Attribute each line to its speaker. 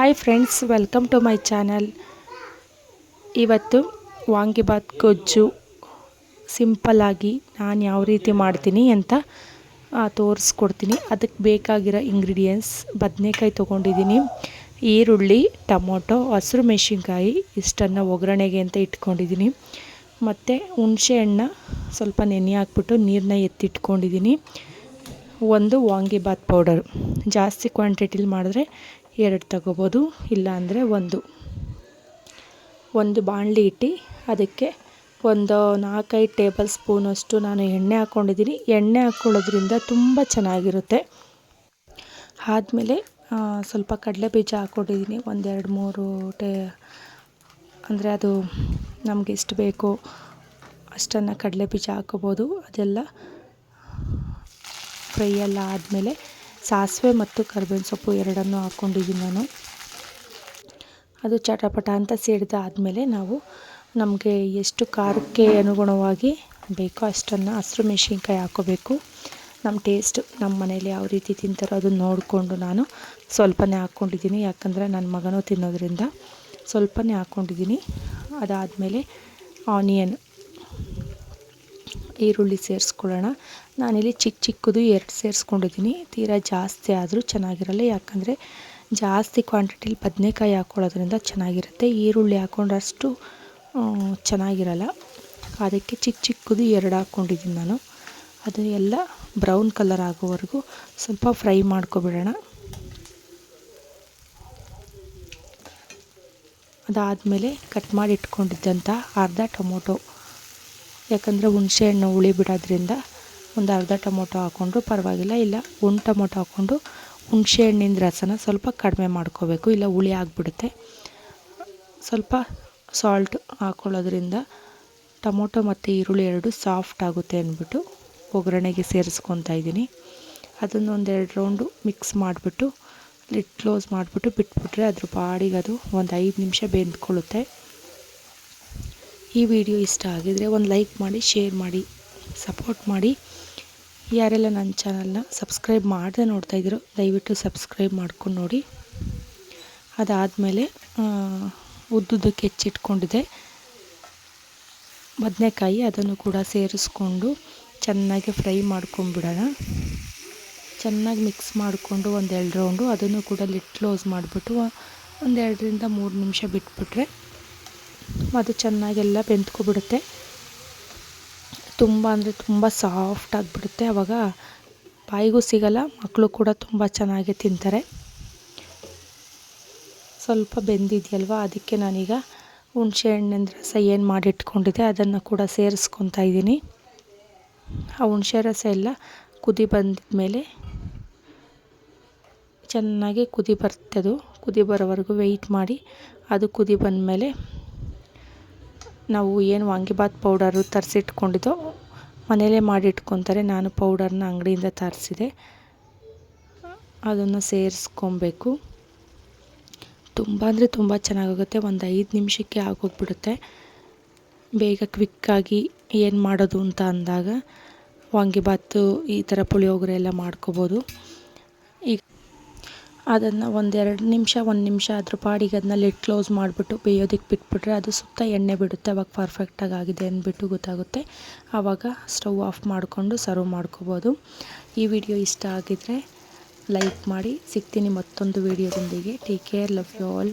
Speaker 1: Hi friends welcome to my channel ಇವತ್ತು ವಾಂಗಿಬಾತ್ ಗೊಜ್ಜು ಸಿಂಪಲ್ಲಾಗಿ ನಾನು ಯಾವ ರೀತಿ ಮಾಡ್ತೀನಿ ಅಂತ ತೋರಿಸ್ಕೊಡ್ತೀನಿ. ಅದಕ್ಕೆ ಬೇಕಾಗಿರೋ ಇಂಗ್ರೀಡಿಯೆಂಟ್ಸ್ ಬದನೆಕಾಯಿ ತೊಗೊಂಡಿದ್ದೀನಿ. ಈರುಳ್ಳಿ, ಟೊಮೊಟೊ, ಹಸಿರು ಮೆಣಸಿನ್ಕಾಯಿ, ಇಷ್ಟನ್ನು ಒಗ್ಗರಣೆಗೆ ಅಂತ ಇಟ್ಕೊಂಡಿದ್ದೀನಿ. ಮತ್ತು ಹುಣಸೆ ಹಣ್ಣ ಸ್ವಲ್ಪ ನೆನೆ ಹಾಕ್ಬಿಟ್ಟು ನೀರನ್ನ ಎತ್ತಿಟ್ಕೊಂಡಿದ್ದೀನಿ. ಒಂದು ವಾಂಗಿಬಾತ್ ಪೌಡರ್ ಜಾಸ್ತಿ ಕ್ವಾಂಟಿಟಿಲಿ ಮಾಡಿದ್ರೆ ಎರಡು ತಗೋಬೋದು ಇಲ್ಲ ಅಂದರೆ ಒಂದು. ಒಂದು ಬಾಣಲಿ ಇಟ್ಟು ಅದಕ್ಕೆ ಒಂದು ನಾಲ್ಕೈದು ಟೇಬಲ್ ಸ್ಪೂನಷ್ಟು ನಾನು ಎಣ್ಣೆ ಹಾಕ್ಕೊಂಡಿದ್ದೀನಿ. ಎಣ್ಣೆ ಹಾಕ್ಕೊಳ್ಳೋದ್ರಿಂದ ತುಂಬ ಚೆನ್ನಾಗಿರುತ್ತೆ. ಆದಮೇಲೆ ಸ್ವಲ್ಪ ಕಡಲೆ ಬೀಜ ಹಾಕ್ಕೊಂಡಿದ್ದೀನಿ. ಒಂದೆರಡು ಮೂರು ಟೇ, ಅಂದರೆ ಅದು ನಮಗೆ ಎಷ್ಟು ಬೇಕೋ ಅಷ್ಟನ್ನು ಕಡಲೆ ಬೀಜ ಹಾಕ್ಕೋಬೋದು. ಅದೆಲ್ಲ ಫ್ರೈ ಎಲ್ಲ ಆದಮೇಲೆ ಸಾಸಿವೆ ಮತ್ತು ಕರ್ಬೇವಿನ ಸೊಪ್ಪು ಎರಡನ್ನೂ ಹಾಕ್ಕೊಂಡಿದ್ದೀನಿ ನಾನು. ಅದು ಚಟಪಟ ಅಂತ ಸಿಡ್ದಾದಮೇಲೆ ನಾವು ನಮಗೆ ಎಷ್ಟು ಖಾರಕ್ಕೆ ಅನುಗುಣವಾಗಿ ಬೇಕೋ ಅಷ್ಟನ್ನು ಹಸಿರು ಮೆಣಸಿನ್ಕಾಯಿ ಹಾಕೋಬೇಕು. ನಮ್ಮ ಟೇಸ್ಟ್ ನಮ್ಮ ಮನೇಲಿ ಯಾವ ರೀತಿ ತಿಂತಾರೋ ಅದನ್ನು ನೋಡಿಕೊಂಡು ನಾನು ಸ್ವಲ್ಪನೇ ಹಾಕ್ಕೊಂಡಿದ್ದೀನಿ. ಯಾಕಂದರೆ ನನ್ನ ಮಗನೂ ತಿನ್ನೋದ್ರಿಂದ ಸ್ವಲ್ಪನೇ ಹಾಕ್ಕೊಂಡಿದ್ದೀನಿ. ಅದಾದಮೇಲೆ ಆನಿಯನ್ ಈರುಳ್ಳಿ ಸೇರಿಸ್ಕೊಳ್ಳೋಣ. ನಾನಿಲ್ಲಿ ಚಿಕ್ಕ ಚಿಕ್ಕದು ಎರಡು ಸೇರಿಸ್ಕೊಂಡಿದ್ದೀನಿ. ತೀರಾ ಜಾಸ್ತಿ ಆದರೂ ಚೆನ್ನಾಗಿರಲ್ಲ. ಯಾಕಂದರೆ ಜಾಸ್ತಿ ಕ್ವಾಂಟಿಟಿಲಿ ಬದನೇಕಾಯಿ ಹಾಕ್ಕೊಳ್ಳೋದ್ರಿಂದ ಚೆನ್ನಾಗಿರುತ್ತೆ. ಈರುಳ್ಳಿ ಹಾಕ್ಕೊಂಡಷ್ಟು ಚೆನ್ನಾಗಿರಲ್ಲ. ಅದಕ್ಕೆ ಚಿಕ್ಕ ಚಿಕ್ಕದು ಎರಡು ಹಾಕ್ಕೊಂಡಿದ್ದೀನಿ ನಾನು. ಅದು ಎಲ್ಲ ಬ್ರೌನ್ ಕಲರ್ ಆಗೋವರೆಗೂ ಸ್ವಲ್ಪ ಫ್ರೈ ಮಾಡ್ಕೊಬಿಡೋಣ. ಅದಾದಮೇಲೆ ಕಟ್ ಮಾಡಿ ಇಟ್ಕೊಂಡಿದ್ದಂಥ ಅರ್ಧ ಟೊಮೊಟೊ. ಯಾಕಂದರೆ ಹುಣಸೆಹಣ್ಣು ಹುಳಿ ಬಿಡೋದ್ರಿಂದ ಒಂದು ಅರ್ಧ ಟೊಮೊಟೊ ಹಾಕ್ಕೊಂಡ್ರು ಪರವಾಗಿಲ್ಲ, ಇಲ್ಲ ಒಂದು ಟೊಮೊಟೊ ಹಾಕ್ಕೊಂಡು ಹುಣಸೆ ಹಣ್ಣಿನ ರಸನ ಸ್ವಲ್ಪ ಕಡಿಮೆ ಮಾಡ್ಕೋಬೇಕು. ಇಲ್ಲ ಹುಳಿ ಆಗಿಬಿಡುತ್ತೆ. ಸ್ವಲ್ಪ ಸಾಲ್ಟ್ ಹಾಕ್ಕೊಳ್ಳೋದ್ರಿಂದ ಟೊಮೊಟೊ ಮತ್ತು ಈರುಳ್ಳಿ ಎರಡು ಸಾಫ್ಟ್ ಆಗುತ್ತೆ ಅಂದ್ಬಿಟ್ಟು ಒಗ್ಗರಣೆಗೆ ಸೇರಿಸ್ಕೊತಾ ಇದ್ದೀನಿ. ಅದನ್ನು ಒಂದೆರಡು ರೌಂಡು ಮಿಕ್ಸ್ ಮಾಡಿಬಿಟ್ಟು ಲಿಡ್ ಕ್ಲೋಸ್ ಮಾಡಿಬಿಟ್ಟು ಬಿಟ್ಬಿಟ್ರೆ ಅದ್ರ ಬಾಡಿಗೆ ಅದು ಒಂದು ಐದು ನಿಮಿಷ ಬೆಂದ್ಕೊಳ್ಳುತ್ತೆ. ಈ ವಿಡಿಯೋ ಇಷ್ಟ ಆಗಿದರೆ ಒಂದು ಲೈಕ್ ಮಾಡಿ, ಶೇರ್ ಮಾಡಿ, ಸಪೋರ್ಟ್ ಮಾಡಿ. ಯಾರೆಲ್ಲ ನನ್ನ ಚಾನಲ್ನ ಸಬ್ಸ್ಕ್ರೈಬ್ ಮಾಡದೆ ನೋಡ್ತಾಯಿದ್ದೀರೋ ದಯವಿಟ್ಟು ಸಬ್ಸ್ಕ್ರೈಬ್ ಮಾಡ್ಕೊಂಡು ನೋಡಿ. ಅದಾದಮೇಲೆ ಉದ್ದುದಕ್ಕೆ ಹೆಚ್ಚಿಟ್ಕೊಂಡಿದೆ ಬದನೆಕಾಯಿ ಅದನ್ನು ಕೂಡ ಸೇರಿಸ್ಕೊಂಡು ಚೆನ್ನಾಗಿ ಫ್ರೈ ಮಾಡ್ಕೊಂಬಿಡೋಣ. ಚೆನ್ನಾಗಿ ಮಿಕ್ಸ್ ಮಾಡಿಕೊಂಡು ಒಂದೆರಡು ರೌಂಡು ಅದನ್ನು ಕೂಡ ಲಿಟ್ ಕ್ಲೋಸ್ ಮಾಡಿಬಿಟ್ಟು ಒಂದೆರಡರಿಂದ ಮೂರು ನಿಮಿಷ ಬಿಟ್ಬಿಟ್ರೆ ಅದು ಚೆನ್ನಾಗೆಲ್ಲ ಬೆಂದ್ಕೊಬಿಡುತ್ತೆ. ತುಂಬ ಅಂದರೆ ತುಂಬ ಸಾಫ್ಟ್ ಆಗಿಬಿಡುತ್ತೆ. ಆವಾಗ ಬಾಯಿಗೂ ಸಿಗಲ್ಲ ಮಕ್ಕಳು ಕೂಡ ತುಂಬ ಚೆನ್ನಾಗಿ ತಿಂತಾರೆ. ಸ್ವಲ್ಪ ಬೆಂದಿದೆಯಲ್ವ? ಅದಕ್ಕೆ ನಾನೀಗ ಹುಣಸೆ ಹಣ್ಣಿನ ರಸ ಏನು ಮಾಡಿಟ್ಕೊಂಡಿದ್ದೆ ಅದನ್ನು ಕೂಡ ಸೇರಿಸ್ಕೊತಾ ಇದ್ದೀನಿ. ಆ ಹುಣಸೆ ರಸ ಎಲ್ಲ ಕುದಿ ಬಂದ ಮೇಲೆ ಚೆನ್ನಾಗಿ ಕುದಿ ಬರ್ತದು ಕುದಿ ಬರೋವರೆಗೂ ವೆಯ್ಟ್ ಮಾಡಿ. ಅದು ಕುದಿ ಬಂದಮೇಲೆ ನಾವು ಏನು ವಾಂಗಿಬಾತ್ ಪೌಡರು ತರಿಸಿಟ್ಕೊಂಡಿದ್ದೋ ಮನೆಯಲ್ಲೇ ಮಾಡಿಟ್ಕೊತಾರೆ. ನಾನು ಪೌಡರ್ನ ಅಂಗಡಿಯಿಂದ ತರಿಸಿದೆ. ಅದನ್ನು ಸೇರಿಸ್ಕೊಬೇಕು. ತುಂಬ ಅಂದರೆ ತುಂಬ ಚೆನ್ನಾಗಾಗುತ್ತೆ. ಒಂದು ಐದು ನಿಮಿಷಕ್ಕೆ ಆಗೋಗ್ಬಿಡುತ್ತೆ. ಬೇಗ ಕ್ವಿಕ್ಕಾಗಿ ಏನು ಮಾಡೋದು ಅಂತ ಅಂದಾಗ ವಾಂಗಿಬಾತು ಈ ಥರ ಪುಳಿಯೋಗರೆ ಎಲ್ಲ ಮಾಡ್ಕೋಬೋದು. ಅದನ್ನು ಒಂದೆರಡು ನಿಮಿಷ, ಒಂದು ನಿಮಿಷ ಅದ್ರ ಪಾಡಿಗೆ ಅದನ್ನ ಲಿಟ್ ಕ್ಲೋಸ್ ಮಾಡಿಬಿಟ್ಟು ಬೇಯೋದಕ್ಕೆ ಬಿಟ್ಬಿಟ್ರೆ ಅದು ಸುತ್ತ ಎಣ್ಣೆ ಬಿಡುತ್ತೆ. ಅವಾಗ ಪರ್ಫೆಕ್ಟಾಗಿ ಆಗಿದೆ ಅಂದ್ಬಿಟ್ಟು ಗೊತ್ತಾಗುತ್ತೆ. ಆವಾಗ ಸ್ಟವ್ ಆಫ್ ಮಾಡಿಕೊಂಡು ಸರ್ವ್ ಮಾಡ್ಕೋಬೋದು. ಈ ವಿಡಿಯೋ ಇಷ್ಟ ಆಗಿದರೆ ಲೈಕ್ ಮಾಡಿ. ಸಿಗ್ತೀನಿ ಮತ್ತೊಂದು ವಿಡಿಯೋದೊಂದಿಗೆ take care love you all